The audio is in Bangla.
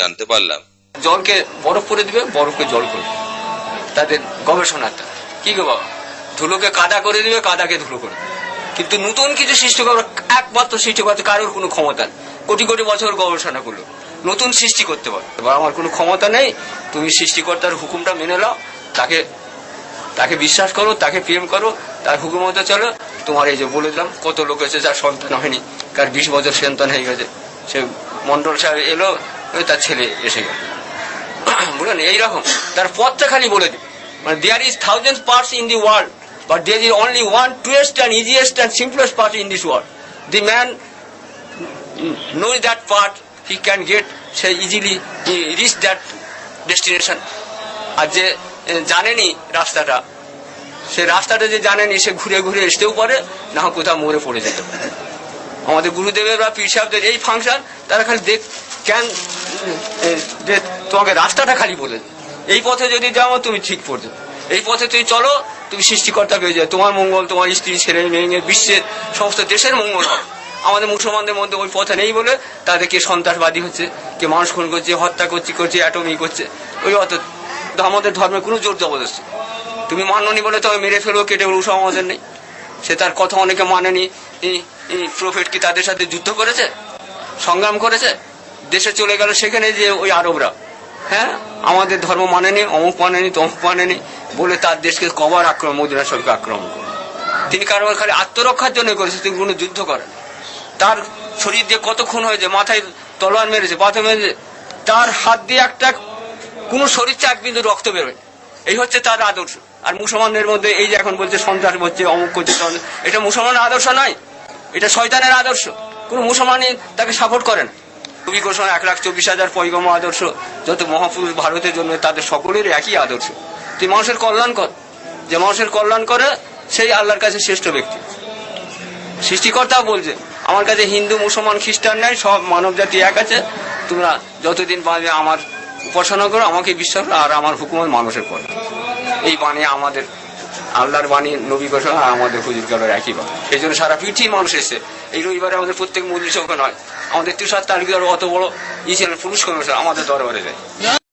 জানতে পারলাম। জলকে বরফ করে দিবে, বরফকে জল করে তাদের গবেষণাটা। কি গো বাবা? ধুলোকে কাদা করে দিবে, কাদাকে ধুলো করে কিন্তু নতুন কিছু সৃষ্টি করার একমাত্র সৃষ্টি করতে কারোর কোনো ক্ষমতা নেই। কোটি কোটি বছর গবেষণা করল। নতুন সৃষ্টি করতে পারো এবার আমার কোনো ক্ষমতা নেই, তুমি সৃষ্টিকর্তার হুকুমটা মেনে নাও। তাকে তাকে বিশ্বাস করো, তাকে প্রেম করো, তার হুকুম মতো চলো। তোমার এই যে বলে দিলাম, কত লোক এসে যার সন্তান হয়নি। কার বিশ বছর সন্তান হয়ে গেছে। সে মন্ডল সাহেব এলো তার ছেলে এসে গেল। বুঝলেন? এইরকম। তার পথটা খালি বলে দিবে। মানে there is thousand parts in the world but there is only one truest and easiest and simplest part in this world the man knows that part, he can get সে ইজিলি রিচ দ্যাট ডেস্টিনেশন আর যে জানেনি রাস্তাটা, সে রাস্তাটা যে জানেনি, সে ঘুরে ঘুরে আসতেও পারে, না কোথাও মরে পড়ে যেতে পারে। আমাদের গুরুদেবের বা পীর সাহেবদের এই ফাংশন, তারা খালি দেখ ক্যান যে তোমাকে রাস্তাটা খালি বলে এই পথে যদি যাও, তুমি ঠিক পড়বে। এই পথে তুমি চলো, তুমি সৃষ্টিকর্তা পেয়ে যাবে তোমার মঙ্গল, তোমার স্ত্রী, ছেলে, মেয়ে বিশ্বের সমস্ত দেশের মঙ্গল। আমাদের মুসলমানদের মধ্যে ওই পথে নেই বলে তাদেরকে সন্ত্রাসবাদী হচ্ছে, কে মানুষ খুন করছে, হত্যা করছে করছে, অ্যাটমি করছে। ওই অত আমাদের ধর্মে কোনো জোর জবরদস্তি তুমি মাননি বলে তবে মেরে ফেলব কেটে সব আমাদের নেই। সে তার কথা অনেকে মানেনি। প্রফেট কি তাদের সাথে যুদ্ধ করেছে? সংগ্রাম করেছে? দেশে চলে গেল সেখানে যে ওই আরবরা। হ্যাঁ? আমাদের ধর্ম মানেনি, অমুক মানেনি, তমুক মানেনি, বলে তার দেশকে কবার আক্রমণ, মদিনা শরীফকে আক্রমণ করে তিনি কারণ খালি আত্মরক্ষার জন্য করেছে, তিনি কোনো যুদ্ধ করেন তার শরীর দিয়ে কত খুন হয়েছে, মাথায় তলোয়ার মেরেছে পাথর মেরেছে, তার হাত দিয়ে একটা, কোনো শরীর চাক বিন্দু রক্ত বেরোয় এই হচ্ছে তার আদর্শ। আর মুসলমানদের মধ্যে এই যে এখন বলছে সন্ত্রাস হচ্ছে অমুক করছে এটা মুসলমানের আদর্শ নয়, এটা শয়তানের আদর্শ। কোন মুসলমানই তাকে সাপোর্ট করেন কবি ঘোষণা এক লাখ চব্বিশ হাজার পৈগম আদর্শ, যত মহাপুরুষ ভারতের জন্য তাদের সকলের একই আদর্শ। তুই মানুষের কল্যাণ কর। যে মানুষের কল্যাণ করে, সেই আল্লাহর কাছে শ্রেষ্ঠ ব্যক্তি। সৃষ্টিকর্তা বলছে, আমার কাছে হিন্দু, মুসলমান, খ্রিস্টান নাই, সব মানব জাতি এক আছে। তোমরা যতদিন পারবে আমার উপাসনা করো, আমাকে বিশ্বাস আর আমার হুকুমত মানুষের পর এই বাণী আমাদের আল্লাহর বাণী, নবী ঘোষণা আর আমাদের হুজুর গেল একই বাণী। সেই জন্য সারা পৃথিবীর মানুষ এসে এই রবিবারে আমাদের প্রত্যেক মন্দির চৌকে নয়। আমাদের তুষার তালিকার অত বড় ই ছিলেন পুরুষ কমিশন আমাদের দরবারে যায়।